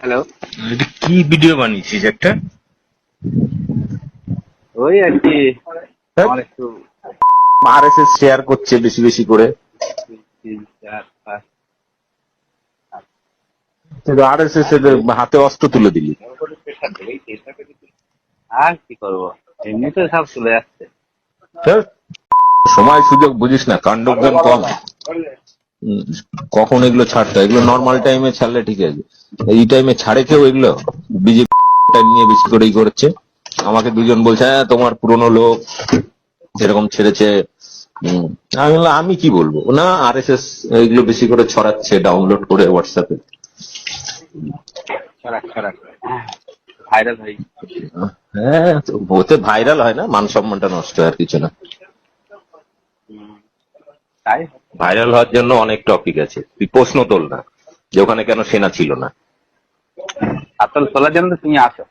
Hello এটা কি video বানিয়েছিস একটা? ওই আর কি আমার একটু শেয়ার করছে বেশি বেশি করে। দুই, তিন আর এস এস এর হাতে অস্ত্র তুলে দিলি। আর কি করব? এমনিতে সব চলে যাচ্ছে ধ্যাৎ, সময় সুযোগ বুঝিস না কাণ্ডজ্ঞান কম। কখন এগুলো ছাড়তে? এগুলো নর্মাল টাইমে ছাড়লে ঠিক আছে। এই টাইমে ছাড়ে কেউ এগুলো? বিজেপি নিয়ে বেশি করেই করছে। আমাকে দুজন বলছে হ্যাঁ তোমার পুরনো লোক এরকম ছেড়েছে। আমি বললাম আমি কি বলব? না আর এস এস এগুলো বেশি করে ছড়াচ্ছে ডাউনলোড করে হোয়াটসঅ্যাপে ভাইরাল হ্যাঁ। ওতে ভাইরাল হয় না মান সম্মানটা নষ্ট হয় আর কিছু না। তাই? ভাইরাল হওয়ার জন্য অনেক টপিক আছে। তুই প্রশ্ন তোল না যে ওখানে কেন সেনা ছিল না। আসল তোলার জন্য তুমি আসো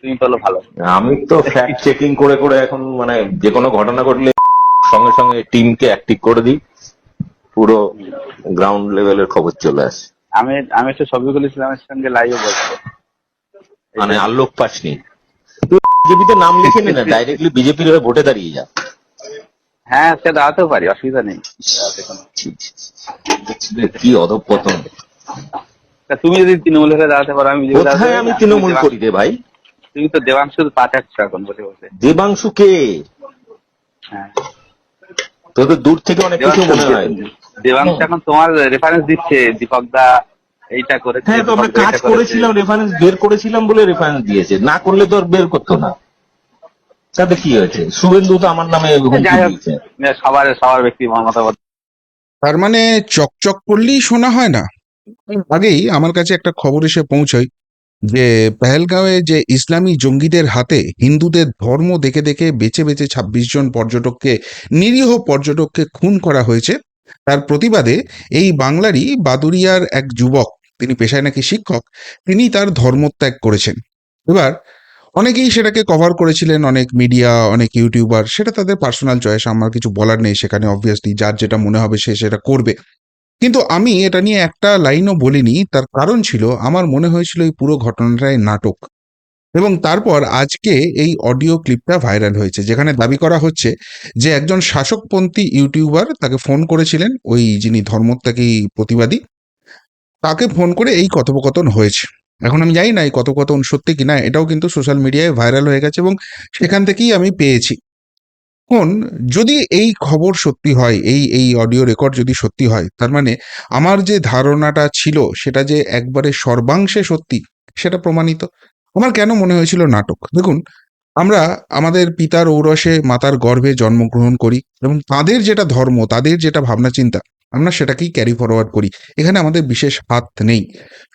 তুমি তোলো ভালো। আমি তো ফ্যাক্ট চেকিং করে করে এখন মানে যে কোনো ঘটনা ঘটলে সঙ্গে সঙ্গে টিমকে অ্যাক্টিভ করে দিই। পুরো গ্রাউন্ড লেভেলের খবর চলে আসে। আমি আমি একটু শফিকুল ইসলামের সঙ্গে লাইভে বলব। মানে আর লোক পাসনি। তুই বিজেপিতে নাম লিখে নে না ডাইরেক্টলি বিজেপির হয়ে ভোটে দাঁড়িয়ে যা। হ্যাঁ সে দাঁড়াতেও পারি অসুবিধা নেই। কি অধপতন। তুমি যদি তৃণমূলের হয়ে দাঁড়াতে পারো আমি কোথায় আমি তৃণমূল করি রে ভাই? তুমি তো দেবাংশুর পাঠাচ্ছ এখন বসে বসে। দেবাংশু কে? হ্যাঁ। তো দূর থেকে অনেক কিছু মনে হয়। দেবাংশ এখন তোমার রেফারেন্স দিচ্ছে দীপক দা এইটা করে হ্যাঁ তো আমরা কাজ করেছিলাম রেফারেন্স বের করেছিলাম বলে রেফারেন্স দিয়েছে। না করলে তো আর বের করতো না। তাতে কি হয়েছে? শুভেন্দু তো আমার নামে দিয়েছে। সবার সবার ব্যক্তি মতামত। তার মানে চকচক করলেই শোনা হয় না? আগেই আমার কাছে একটা খবর এসে পৌঁছয় যে পেহেলগাঁওয়ে যে ইসলামী জঙ্গিদের হাতে হিন্দুদের ধর্ম দেখে দেখে বেছে বেছে ছাব্বিশ জন পর্যটককে নিরীহ পর্যটককে খুন করা হয়েছে তার প্রতিবাদে এই বাংলারই বাদুরিয়ার এক যুবক তিনি পেশায় নাকি শিক্ষক তিনি তার ধর্মত্যাগ করেছেন। এবার অনেকেই সেটাকে কভার করেছিলেন, অনেক মিডিয়া অনেক ইউটিউবার সেটা তাদের পার্সোনাল চয়েস আমার কিছু বলার নেই সেখানে অবভিয়াসলি যার যেটা মনে হবে সে সেটা করবে। কিন্তু আমি এটা নিয়ে একটা লাইনও বলিনি, তার কারণ ছিল আমার মনে হয়েছিল এই পুরো ঘটনাটাই নাটক। এবং তারপর আজকে এই অডিও ক্লিপটা ভাইরাল হয়েছে, যেখানে দাবি করা হচ্ছে যে একজন শাসকপন্থী ইউটিউবার তাকে ফোন করেছিলেন, ওই যিনি ধর্মত্যাগী প্রতিবাদী, তাকে ফোন করে এই কথোপকথন হয়েছে। এখন আমি জানি না এই কত সত্যি কিনা, এটাও কিন্তু সোশ্যাল মিডিয়ায় ভাইরাল হয়ে গেছে এবং সেখান থেকেই আমি পেয়েছি। এখন যদি এই খবর সত্যি হয়, এই এই অডিও রেকর্ড যদি সত্যি হয়, তার মানে আমার যে ধারণাটা ছিল সেটা যে একবারে সর্বাংশে সত্যি, সেটা প্রমাণিত। আমার কেন মনে হয়েছিল নাটক? দেখুন, আমরা আমাদের পিতার ঔরসে মাতার গর্ভে জন্মগ্রহণ করি এবং তাদের যেটা ধর্ম, তাদের যেটা ভাবনা চিন্তা আমরা সেটাকেই ক্যারি ফরওয়ার্ড করি। এখানে আমাদের বিশেষ হাত নেই।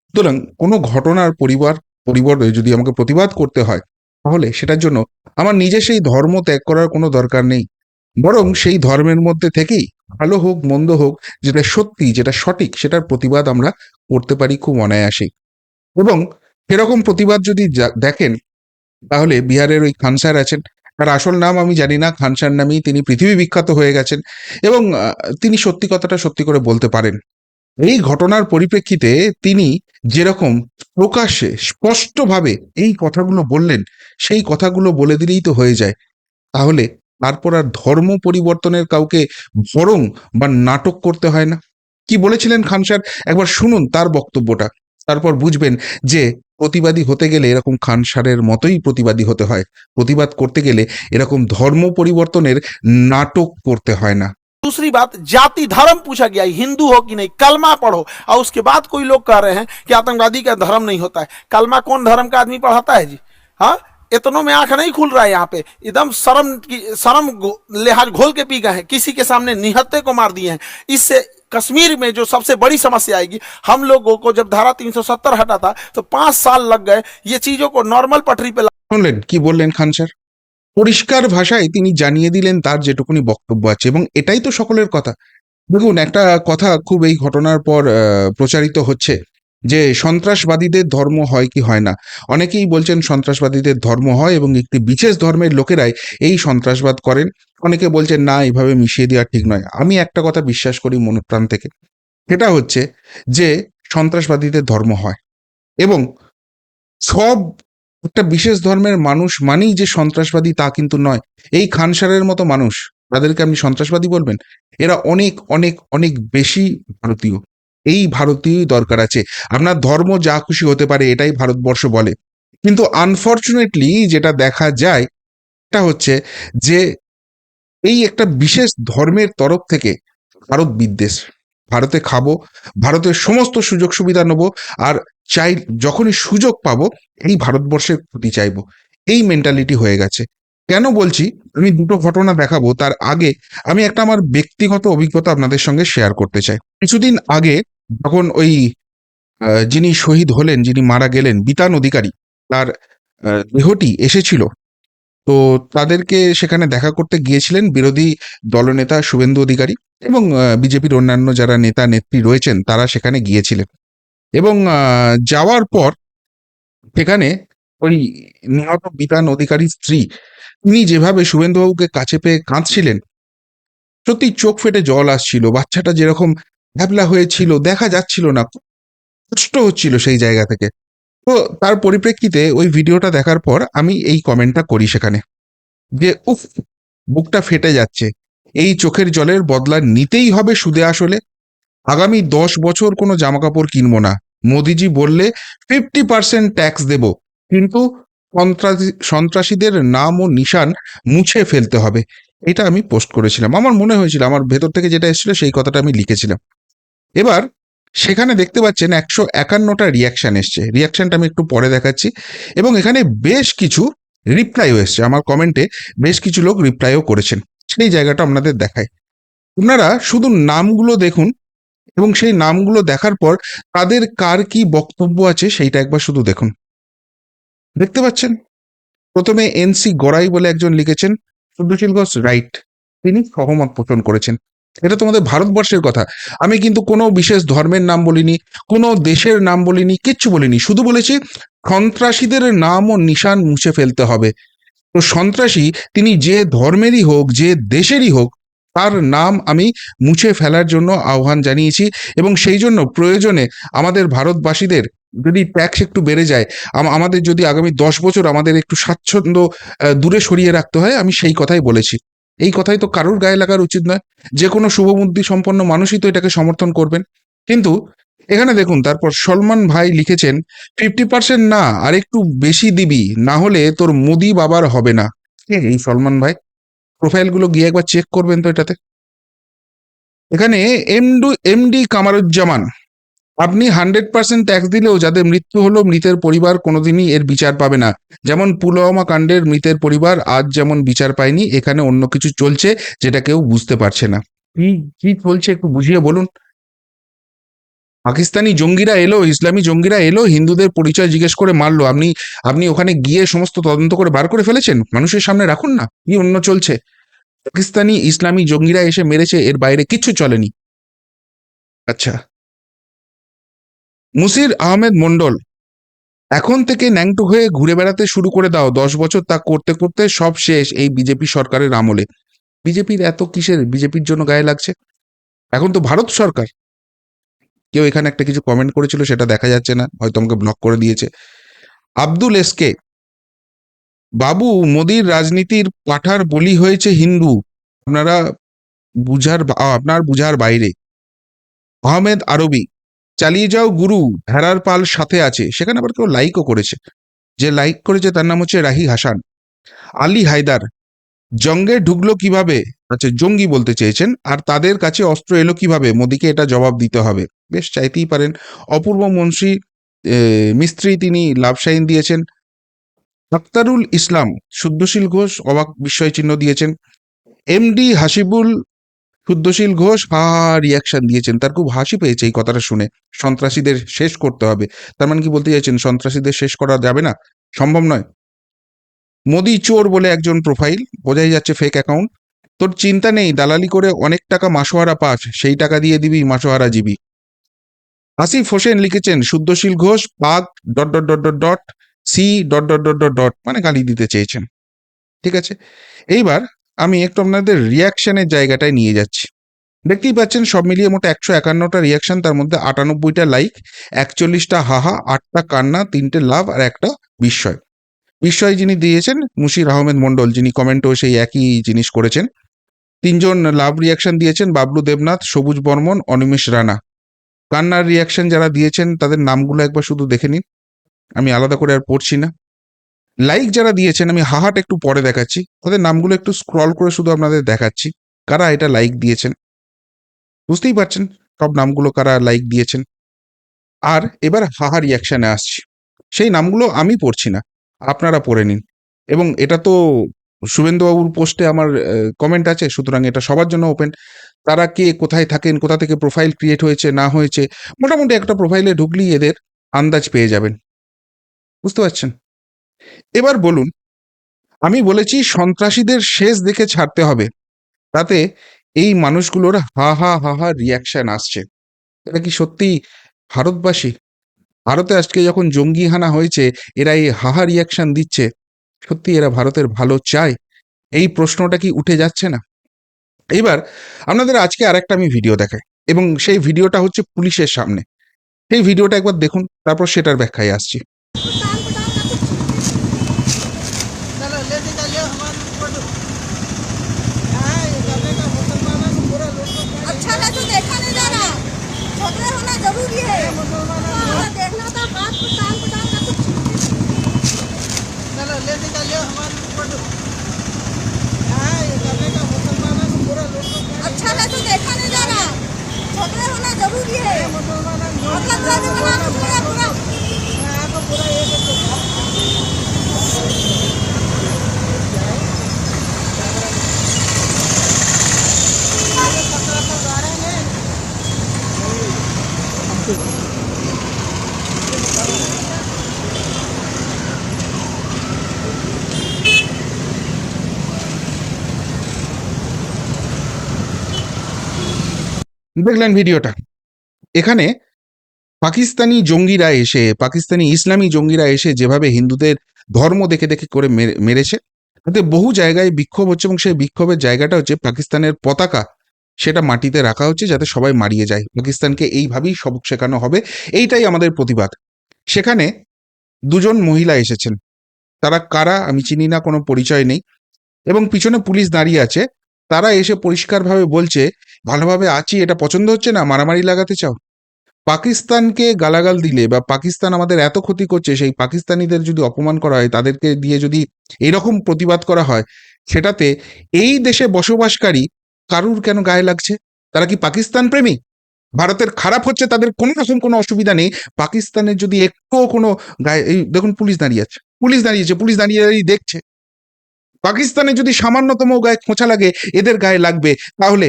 সুতরাং কোনো ঘটনার পরিবার পরিবর্তে যদি আমাকে প্রতিবাদ করতে হয়, তাহলে সেটার জন্য আমার নিজে সেই ধর্ম ত্যাগ করার কোনো দরকার নেই। বরং সেই ধর্মের মধ্যে থেকেই ভালো হোক, মন্দ হোক, যেটা সত্যি, যেটা সঠিক, সেটার প্রতিবাদ আমরা করতে পারি খুব অনায়াসেই এবং সেরকম প্রতিবাদ যদি দেখেন, তাহলে বিহারের ওই খানসার আছেন তার আসল নাম আমি জানি না খানসার নামেই তিনি পৃথিবী বিখ্যাত হয়ে গেছেন এবং তিনি সত্যি কথাটা সত্যি করে বলতে পারেন। এই ঘটনার পরিপ্রেক্ষিতে তিনি যেরকম প্রকাশ্যে, স্পষ্টভাবে এই কথাগুলো বললেন, সেই কথাগুলো বলে দিলেই তো হয়ে যায়। তাহলে তারপর আর ধর্ম পরিবর্তনের কাউকে বরং বা নাটক করতে হয় না। কি বলেছিলেন খানসার একবার শুনুন তার বক্তব্যটা। তারপর বুঝবেন যে প্রতিবাদী হতে গেলে এরকম খানসারের মতোই প্রতিবাদী হতে হয় প্রতিবাদ করতে গেলে এরকম ধর্ম পরিবর্তনের নাটক করতে হয় না दूसरी बात जाति धर्म पूछा गया हिंदू हो कि नहीं कलमा पढ़ो और उसके बाद कोई लोग कह रहे हैं कि आतंकवादी का धर्म नहीं होता है कलमा कौन धर्म का आदमी पढ़ाता है जी हाँ इतनों में आंख नहीं खुल रहा है यहाँ पे एकदम शर्म की शर्म घो- लिहाज घोल के पी गए हैं किसी के सामने निहत्ते को मार दिए हैं इससे कश्मीर में जो सबसे बड़ी समस्या आएगी हम लोगों को जब धारा 370 हटा था तो पांच साल लग गए ये चीजों को नॉर्मल पटरी पे শুনলেন কি বললেন খান স্যার পরিষ্কার ভাষায় তিনি জানিয়ে দিলেন তার যেটুকুনি বক্তব্য আছে এবং এটাই তো সকলের কথা দেখুন একটা কথা খুব এই ঘটনার পর আহ, প্রচারিত হচ্ছে যে সন্ত্রাসবাদীদের ধর্ম হয় কি হয় না। অনেকেই বলছেন সন্ত্রাসবাদীদের ধর্ম হয় এবং একটি বিশেষ ধর্মের লোকেরাই এই সন্ত্রাসবাদ করেন। অনেকে বলছেন, না এইভাবে মিশিয়ে দেওয়া ঠিক নয়। আমি একটা কথা বিশ্বাস করি মনপ্রাণ থেকে। সেটা হচ্ছে যে সন্ত্রাসবাদীদের ধর্ম হয় এবং সব একটা বিশেষ ধর্মের মানুষ মানেই যে সন্ত্রাসবাদী তা কিন্তু নয়। এই খানসারের মতো মানুষ, তাদেরকে আপনি সন্ত্রাসবাদী বলবেন? এরা অনেক অনেক অনেক বেশি ভারতীয়। এই ভারতীয়ই দরকার আছে। আপনার ধর্ম যা খুশি হতে পারে এটাই ভারতবর্ষ বলে। কিন্তু আনফর্চুনেটলি যেটা দেখা যায় এটা হচ্ছে যে এই একটা বিশেষ ধর্মের তরফ থেকে ভারত বিদ্বেষ। ভারতে খাব ভারতের সমস্ত সুযোগ সুবিধা নেব আর চাই, যখনই সুযোগ পাবো, এই ভারতবর্ষের ক্ষতি চাইব। এই মেন্টালিটি হয়ে গেছে। কেন বলছি? আমি দুটো ঘটনা দেখাবো। তার আগে আমি একটা আমার ব্যক্তিগত অভিজ্ঞতা আপনাদের সঙ্গে শেয়ার করতে চাই। কিছুদিন আগে যখন ওই যিনি শহীদ হলেন, যিনি মারা গেলেন, বিতান অধিকারী, তার দেহটি এসেছিল। তো তাদেরকে সেখানে দেখা করতে গিয়েছিলেন বিরোধী দলনেতা শুভেন্দু অধিকারী এবং বিজেপির অন্যান্য যারা নেতা, নেত্রী রয়েছেন, তারা সেখানে গিয়েছিলেন। এবং যাওয়ার পর সেখানে ওই নিহত বিতান অধিকারীর স্ত্রী। তিনি যেভাবে শুভেন্দুবাবুকে কাছে পেয়ে কাঁদছিলেন, সত্যি চোখ ফেটে জল আসছিল। বাচ্চাটা যেরকম ভ্যাবলা হয়েছিল, দেখা যাচ্ছিল না কষ্ট হচ্ছিল সেই জায়গা থেকে। তো তার পরিপ্রেক্ষিতে ওই ভিডিওটা দেখার পর আমি এই কমেন্টটা করি সেখানে যে, উফ, বুকটা ফেটে যাচ্ছে। এই চোখের জলের বদলা নিতেই হবে সুদে আসলে। আগামী দশ বছর কোনো জামা কাপড় কিনবো না। মোদিজি বললে, ফিফটি পার্সেন্ট ট্যাক্স দেব। কিন্তু সন্ত্রাসী, সন্ত্রাসীদের নাম ও নিশান মুছে ফেলতে হবে। এটা আমি পোস্ট করেছিলাম। আমার মনে হয়েছিল, আমার ভেতর থেকে যেটা এসেছিল সেই কথাটা আমি লিখেছিলাম। এবার সেখানে দেখতে পাচ্ছেন একশো একান্নটা রিয়াকশন এসছে। রিয়াকশানটা আমি একটু পরে দেখাচ্ছি। এবং এখানে বেশ কিছু রিপ্লাইও এসছে। আমার কমেন্টে বেশ কিছু লোক রিপ্লাইও করেছেন। সেই জায়গাটা আপনাদের দেখায় আপনারা শুধু নামগুলো দেখুন এবং সেই নামগুলো দেখার পর তাদের কার কি বক্তব্য আছে সেইটা একবার শুধু দেখুন। দেখতে পাচ্ছেন? প্রথমে এনসি গড়াই বলে একজন লিখেছেন শুদ্ধশীল ঘোষ রাইট। তিনি সহমত পোষণ করেছেন। এটা তোমাদের ভারতবর্ষের কথা। আমি কিন্তু কোনো বিশেষ ধর্মের নাম বলিনি, কোনো দেশের নাম বলিনি, কিচ্ছু বলিনি। শুধু বলেছি, সন্ত্রাসীদের নাম ও নিশান মুছে ফেলতে হবে। তো সন্ত্রাসী, তিনি যে ধর্মেরই হোক, যে দেশেরই হোক, তার নাম আমি মুছে ফেলার জন্য আহ্বান জানিয়েছি এবং সেই জন্য প্রয়োজনে আমাদের ভারতবাসীদের যদি ট্যাক্স একটু বেড়ে যায় আমাদের যদি আগামী দশ বছর আমাদের একটু স্বাচ্ছন্দ্য দূরে সরিয়ে রাখতে হয়, আমি সেই কথাই বলেছি। এই কথাই তো কারোর গায়ে লাগার উচিত নয়। যে কোনো শুভবুদ্ধি সম্পন্ন মানুষই তো এটাকে সমর্থন করবেন। কিন্তু এখানে দেখুন, তারপর সলমান ভাই লিখেছেন, ফিফটি পার্সেন্ট না, আর একটু বেশি দিবি, না হলে তোর মোদি বাবার হবে না। এই সলমান ভাই? প্রোফাইলগুলো গিয়ে একবার চেক করবেন তো এটাতে। এখানে এমডু এমডি কামারুজ্জামান আপনি হান্ড্রেড পার্সেন্ট ট্যাক্স দিলেও যাদের মৃত্যু হলো মৃতের পরিবার কোনোদিনই এর বিচার পাবে না। যেমন পুলওয়ামা কাণ্ডের মৃতের পরিবার আজ যেমন বিচার পায়নি, এখানে অন্য কিছু চলছে যেটা কেউ বুঝতে পারছে না। কি কি চলছে একটু বুঝিয়ে বলুন। পাকিস্তানি জঙ্গিরা এলো, ইসলামী জঙ্গিরা এলো, হিন্দুদের পরিচয় জিজ্ঞেস করে মারলো। আপনি আপনি ওখানে গিয়ে সমস্ত তদন্ত করে বার করে ফেলেছেন? মানুষের সামনে রাখুন না, কি অন্য চলছে? পাকিস্তানি ইসলামী জঙ্গিরা এসে মেরেছে, এর বাইরে কিচ্ছু চলেনি। আচ্ছা। মুসির আহমেদ মন্ডল এখন থেকে ন্যাংটু হয়ে ঘুরে বেড়াতে শুরু করে দাও। দশ বছর তা করতে করতে সব শেষ এই বিজেপি সরকারের আমলে। বিজেপির এত কিসের? বিজেপির জন্য গায়ে লাগছে? এখন তো ভারত সরকার। কেউ এখানে একটা কিছু কমেন্ট করেছিল, সেটা দেখা যাচ্ছে না। হয়তো আমাকে ব্লক করে দিয়েছে। আব্দুল এসকে বাবু, মোদির রাজনীতির পাঠার বলি হয়েছে হিন্দু। আপনারা বুঝার আপনার বুঝার বাইরে। আহমেদ আরবি চালিয়ে যাও গুরু ভেড়ার পাল সাথে আছে। সেখানে আবার কেউ লাইকও করেছে। যে লাইক করেছে তার নাম হচ্ছে রাহি হাসান। আলী হায়দার জঙ্গে ঢুকলো কীভাবে? আচ্ছা জঙ্গি বলতে চেয়েছেন। আর তাদের কাছে অস্ত্র এলো কীভাবে? মোদিকে এটা জবাব দিতে হবে। বেশ চাইতেই পারেন। অপূর্ব মুন্সি এ, মিস্ত্রি তিনি লাভ সাইন দিয়েছেন। আক্তারুল ইসলাম শুদ্ধশীল ঘোষ অবাক বিস্ময় চিহ্ন দিয়েছেন। এমডি হাসিবুল শুদ্ধশীল ঘোষ হা রিয়াকশন দিয়েছেন। তার খুব হাসি পেয়েছে এই কথাটা শুনে। সন্ত্রাসীদের শেষ করতে হবে। তার মানে কি বলতে চাইছেন? সন্ত্রাসীদের শেষ করা যাবে না? সম্ভব নয়। মোদি চোর বলে একজন প্রোফাইল বোঝাই যাচ্ছে ফেক অ্যাকাউন্ট তোর চিন্তা নেই, দালালি করে অনেক টাকা মাসোহারা পাস, সেই টাকা দিয়ে দিবি মাসোহারা জিবি। আসিফ হোসেন লিখেছেন শুদ্ধশীল ঘোষ পাক dot dot dot dot dot, C dot dot dot dot dot মানে গালি দিতে চেয়েছেন। ঠিক আছে? এইবার আমি একটু আপনাদের রিয়াকশনের জায়গাটায় নিয়ে যাচ্ছি। দেখতেই পাচ্ছেন, সব মিলিয়ে মোট একশো একান্নটা রিয়াকশন তার মধ্যে আটানব্বইটা লাইক একচল্লিশটা হাহা, আটটা কান্না, তিনটে লাভ আর একটা বিস্ময়। বিস্ময় যিনি দিয়েছেন, মুশির আহমেদ মন্ডল যিনি কমেন্টও সেই একই জিনিস করেছেন। তিনজন লাভ রিয়াকশন দিয়েছেন, বাবলু দেবনাথ, সবুজ বর্মন, অনিমেষ রানা। কান্নার রিয়াকশন যারা দিয়েছেন, তাদের নামগুলো একবার শুধু দেখে নিন। আমি আলাদা করে আর পড়ছি না। লাইক যারা দিয়েছেন, আমি হাহাট একটু পরে দেখাচ্ছি। তাদের নামগুলো একটু স্ক্রল করে শুধু আপনাদের দেখাচ্ছি। কারা এটা লাইক দিয়েছেন? বুঝতেই পারছেন সব নামগুলো কারা লাইক দিয়েছেন? আর এবার হাহা রিয়াকশনে আসছি। সেই নামগুলো আমি পড়ছি না, আপনারা পড়ে নিন। এবং এটা তো শুভেন্দুবাবুর পোস্টে আমার কমেন্ট আছে, সুতরাং এটা সবার জন্য ওপেন তারা কে কোথায় থাকেন, কোথা থেকে প্রোফাইল ক্রিয়েট হয়েছে, না হয়েছে, মোটামুটি একটা প্রোফাইলে ঢুকলেই এদের আন্দাজ পেয়ে যাবেন। বুঝতে পারছেন? এবার বলুন, আমি বলেছি সন্ত্রাসীদের শেষ দেখে ছাড়তে হবে। তাতে এই মানুষগুলোর হা হা হা হা রিয়াকশন আসছে। এটা কি সত্যি ভারতবাসী? ভারতে আজকে যখন জঙ্গি হানা হয়েছে, এরা এই হাহা রিয়াকশন দিচ্ছে। সত্যি এরা ভারতের ভালো চায় এই প্রশ্নটা কি উঠে যাচ্ছে না? এইবার আপনাদের আজকে আরেকটা আমি ভিডিও দেখাই, এবং সেই ভিডিওটা হচ্ছে পুলিশের সামনে। সেই ভিডিওটা একবার দেখুন, তারপর সেটার ব্যাখ্যায় আসছি। দেখলেন ভিডিওটা। এখানে পাকিস্তানি জঙ্গিরা এসে, পাকিস্তানি ইসলামী জঙ্গিরা এসে যেভাবে হিন্দুদের ধর্ম দেখে দেখে করে মেরে- মেরেছে, তাতে বহু জায়গায় বিক্ষোভ হচ্ছে এবং সেই বিক্ষোভের জায়গাটা হচ্ছে পাকিস্তানের পতাকা। সেটা মাটিতে রাখা হচ্ছে যাতে সবাই মারিয়ে যায়। পাকিস্তানকে এইভাবেই সবক শেখানো হবে। এইটাই আমাদের প্রতিবাদ। সেখানে দুজন মহিলা এসেছেন। তারা কারা আমি চিনি না, কোনো পরিচয় নেই। এবং পিছনে পুলিশ দাঁড়িয়ে আছে। তারা এসে পরিষ্কারভাবে বলছে ভালোভাবে আছি, এটা পছন্দ হচ্ছে না? মারামারি লাগাতে চাও? পাকিস্তানকে গালাগাল দিলে বা পাকিস্তান আমাদের এত ক্ষতি করছে, সেই পাকিস্তানিদের যদি অপমান করা হয়, তাদেরকে দিয়ে যদি এরকম প্রতিবাদ করা হয়, সেটাতে এই দেশে বসবাসকারী কারুর কেন গায়ে লাগছে? তারা কি পাকিস্তান প্রেমী ভারতের খারাপ হচ্ছে, তাদের কোনো রকম কোনো অসুবিধা নেই। পাকিস্তানের যদি একটুও কোনো গায়ে, এই দেখুন পুলিশ দাঁড়িয়ে আছে, পুলিশ দাঁড়িয়েছে, পুলিশ দাঁড়িয়ে দাঁড়িয়ে দেখছে। পাকিস্তানে যদি সামান্যতম গায়ে খোঁচা লাগে, এদের গায়ে লাগবে, তাহলে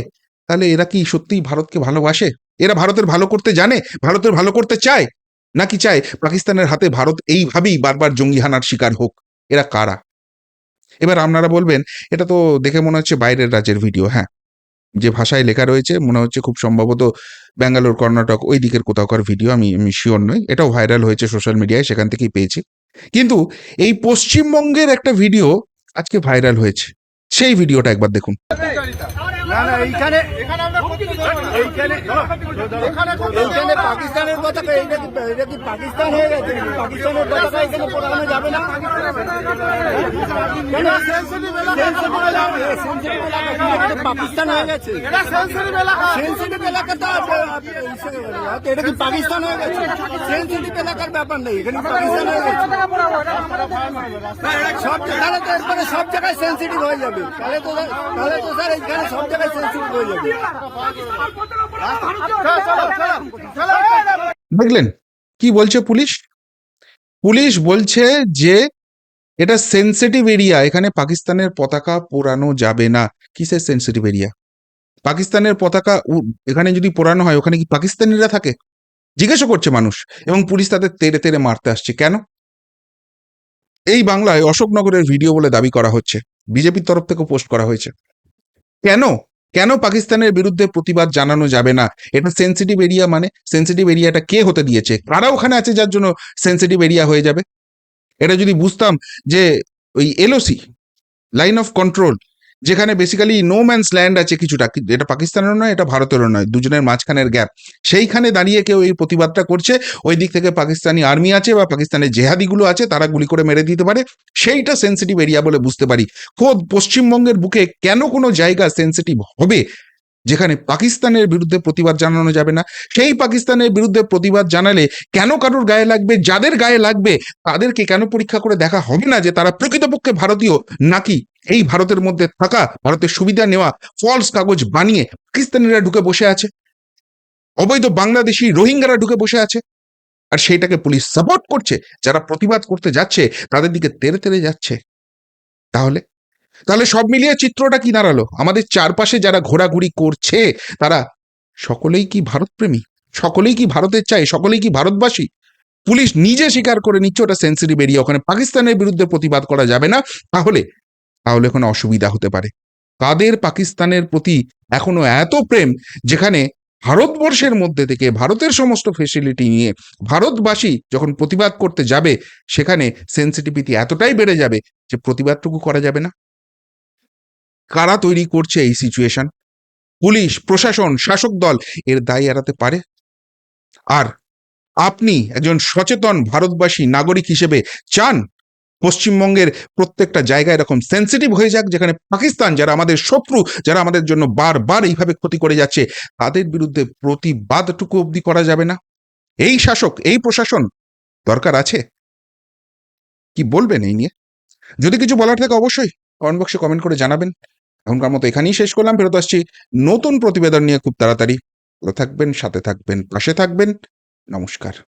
তাহলে এরা কি সত্যিই ভারতকে ভালোবাসে? এরা ভারতের ভালো করতে জানে? ভারতের ভালো করতে চায়? নাকি চায় পাকিস্তানের হাতে ভারত এইভাবেই বারবার জঙ্গি হানার শিকার হোক? এরা কারা? এবার আপনারা বলবেন, এটা তো দেখে মনে হচ্ছে বাইরের রাজ্যের ভিডিও হ্যাঁ। যে ভাষায় লেখা রয়েছে, মনে হচ্ছে খুব সম্ভবত ব্যাঙ্গালোর, কর্ণাটক, ওই দিকের কোথাওকার ভিডিও, আমি আমি শিওর নই। এটাও ভাইরাল হয়েছে সোশ্যাল মিডিয়ায় সেখান থেকেই পেয়েছি। কিন্তু এই পশ্চিমবঙ্গের একটা ভিডিও আজকে ভাইরাল হয়েছে। সেই ভিডিওটা একবার দেখুন। এইখানে পাকিস্তানের এইটা কি এটা কি পাকিস্তান হয়ে গেছে? পাকিস্তানের এখানে পোড়ানো যাবে না? এটা এটা এলাকার ব্যাপার নেই, এখানে সব তাহলে তো সব জায়গায় সেন্সিটিভ হয়ে যাবে। তাহলে তো তাহলে তো স্যার এখানে সব জায়গায় দেখলেন, কি বলছে পুলিশ? পুলিশ বলছে যে এটা সেন্সিটিভ এরিয়া এখানে পাকিস্তানের পতাকা পোড়ানো যাবে না। কিসের সেন্সিটিভ এরিয়া পাকিস্তানের পতাকা এখানে যদি পোড়ানো হয়, ওখানে কি পাকিস্তানিরা থাকে? জিজ্ঞাসা করছে মানুষ, এবং পুলিশ তাদের তেড়ে তেড়ে মারতে আসছে। কেন? এই বাংলায় অশোকনগরের ভিডিও বলে দাবি করা হচ্ছে। বিজেপির তরফ থেকে পোস্ট করা হয়েছে। কেন? কেন পাকিস্তানের বিরুদ্ধে প্রতিবাদ জানানো যাবে না? এটা সেন্সিটিভ এরিয়া মানে সেন্সিটিভ এরিয়াটা কে হতে দিয়েছে? কারা ওখানে আছে যার জন্য সেন্সিটিভ এরিয়া হয়ে যাবে? এটা যদি বুঝতাম যে ওই এলওসি লাইন অফ কন্ট্রোল যেখানে বেসিক্যালি নো ম্যানস ল্যান্ড আছে কিছুটা। এটা পাকিস্তানেরও নয়, এটা ভারতেরও নয়, দুজনের মাঝখানের গ্যাপ সেইখানে দাঁড়িয়ে কেউ এই প্রতিবাদটা করছে, ওই দিক থেকে পাকিস্তানি আর্মি আছে বা পাকিস্তানের জেহাদিগুলো আছে, তারা গুলি করে মেরে দিতে পারে। সেইটা সেন্সিটিভ এরিয়া বলে বুঝতে পারি। খোদ পশ্চিমবঙ্গের বুকে কেন কোনো জায়গা সেন্সিটিভ হবে, যেখানে পাকিস্তানের বিরুদ্ধে প্রতিবাদ জানানো যাবে না? সেই পাকিস্তানের বিরুদ্ধে প্রতিবাদ জানালে কেন কারোর গায়ে লাগবে, যাদের গায়ে লাগবে, তাদেরকে কেন পরীক্ষা করে দেখা হবে না যে তারা প্রকৃতপক্ষে ভারতীয় নাকি এই ভারতের মধ্যে থাকা, ভারতের সুবিধা নেওয়া ফলস কাগজ বানিয়ে পাকিস্তানিরা ঢুকে বসে আছে। অবৈধ বাংলাদেশি রোহিঙ্গারা ঢুকে বসে আছে। আর সেইটাকে পুলিশ সাপোর্ট করছে, যারা প্রতিবাদ করতে যাচ্ছে, তাদের দিকে তেরে তেরে যাচ্ছে। তাহলে? তাহলে সব মিলিয়ে চিত্রটা কি দাঁড়াল? আমাদের চারপাশে যারা ঘোরাঘুরি করছে, তারা সকলেই কি ভারতপ্রেমী? সকলেই কি ভারতের চাই? সকলেই কি ভারতবাসী? পুলিশ নিজে স্বীকার করে নিচ্ছে, ওটা সেন্সিটিভ এরিয়া ওখানে পাকিস্তানের বিরুদ্ধে প্রতিবাদ করা যাবে না। তাহলে তাহলে কোনো অসুবিধা হতে পারে। কাদের পাকিস্তানের প্রতি এখনও এত প্রেম যেখানে ভারতবর্ষের মধ্যে থেকে ভারতের সমস্ত ফেসিলিটি নিয়ে ভারতবাসী যখন প্রতিবাদ করতে যাবে, সেখানে সেন্সিটিভিটি এতটাই বেড়ে যাবে যে প্রতিবাদটুকু করা যাবে না। কারা তৈরি করছে এই সিচুয়েশন পুলিশ, প্রশাসন, শাসক দল এর দায় এড়াতে পারে? আর আপনি একজন সচেতন ভারতবাসী, নাগরিক হিসেবে চান পশ্চিমবঙ্গের প্রত্যেকটা জায়গায় এরকম সেন্সিটিভ হয়ে যাক, যেখানে পাকিস্তান যারা আমাদের শত্রু, যারা আমাদের জন্য বারবার এইভাবে ক্ষতি করে যাচ্ছে, তাদের বিরুদ্ধে প্রতিবাদটুকু অবধি করা যাবে না। এই শাসক, এই প্রশাসন দরকার আছে? কি বলবেন এই নিয়ে? যদি কিছু বলার থাকে অবশ্যই কমেন্ট বক্সে কমেন্ট করে জানাবেন। এখনকার মতো এখানেই শেষ করলাম, ফেরত আসছি নতুন প্রতিবেদন নিয়ে খুব তাড়াতাড়ি। থাকবেন, সাথে থাকবেন, পাশে থাকবেন। নমস্কার।